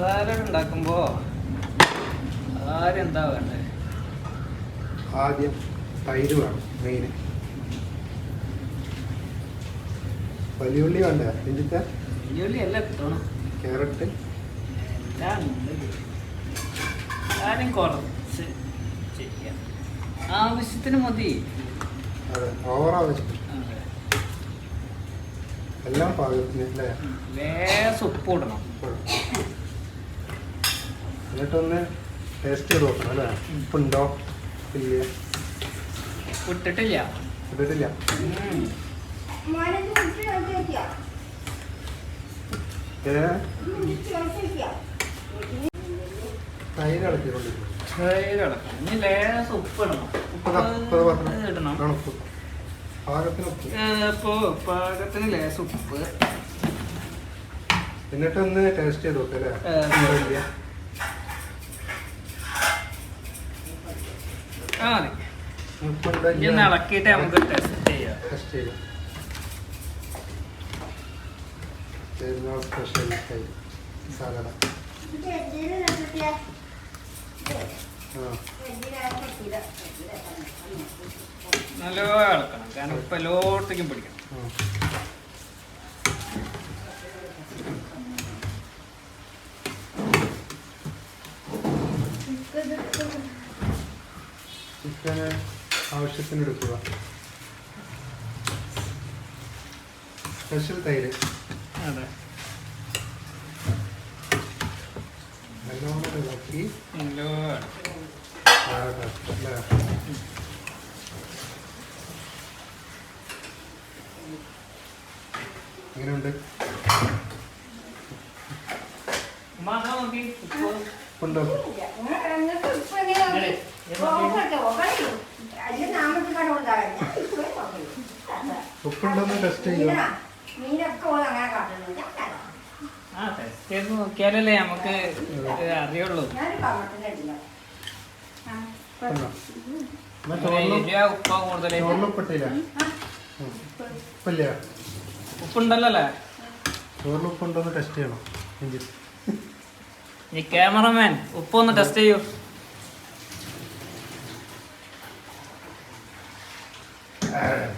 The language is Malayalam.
സാലഡ് ഉണ്ടാക്കുമ്പോ ആരും എന്താ വേണ്ടത് ആദ്യം തൈര് വേണം മെയിൻ വലിയ ഉള്ളി വേണ്ട? രഞ്ജിത്ത ജോലി എല്ലാം കിട്ടണം ക്യാരറ്റ്? എല്ലാം കുറച്ച് ചെയ്യാം. ആവശ്യത്തിന് മതി. അതെ ഓവർ ആവശ്യം എല്ലാം പാകത്തിന് അല്ലേ? വേറെ ഉപ്പ് ഇടണം. എന്നിട്ടൊന്ന് ടേസ്റ്റ് ചെയ്ത് നോക്കണം അല്ലേ? ഉപ്പുണ്ടോ? ഇല്ല? ഇട്ടിട്ടില്ല. ഇട്ടിട്ടില്ല. തൈര് തൈര്. ഇനി ലേശം ഉപ്പ് ഇടണം. ഉപ്പ്. ഇടണം. ഉപ്പ്. പാകത്തിന് ഉപ്പ്. ഇപ്പോ പാകത്തിന് ലേസ് ഉപ്പ്. എന്നിട്ടൊന്ന് ടേസ്റ്റ് ചെയ്ത് നോക്കാം അല്ലേ ഏ. ഇല്ല ആ മതി. ഉപ്പുണ്ടോ ഇളക്കിയിട്ട് നമുക്ക് ടെസ്റ്റ് ചെയ്യാം. ടെസ്റ്റ് ചെയ്യാം. പെരുന്നാൾ സ്പെഷ്യൽ തൈര് സാലഡ ആ. നല്ലോണം ഇളക്കണം. കാരണം ഇപ്പൊ എല്ലായിടത്തേക്കും പിടിക്കണം. ചിക്കന് ആവശ്യത്തിന് എടുക്കുക. സ്പെഷ്യൽ തൈര്. അതെ. നല്ലോണം ഇളക്കി. അല്ലേ എങ്ങനെയുണ്ട്? ഉണ്ടോ? ഉപ്പുണ്ടോന്ന് ടെസ്റ്റ് ചെയ്യാം ആ ടെസ്റ്റ് ചെയ്ത് നോക്കിയാലല്ലേ നമുക്ക് അറിയുള്ളൂ. ഉപ്പ ഉം. ഉപ്പില്ല? ഉപ്പുണ്ടല്ലോ അല്ലേ ചോറിൽ ഉപ്പുണ്ടോന്ന് ടെസ്റ്റ് ചെയ്യണം ക്യാമറമാൻ ഉപ്പൊന്ന് ടെസ്റ്റ് ചെയ്യൂ. É.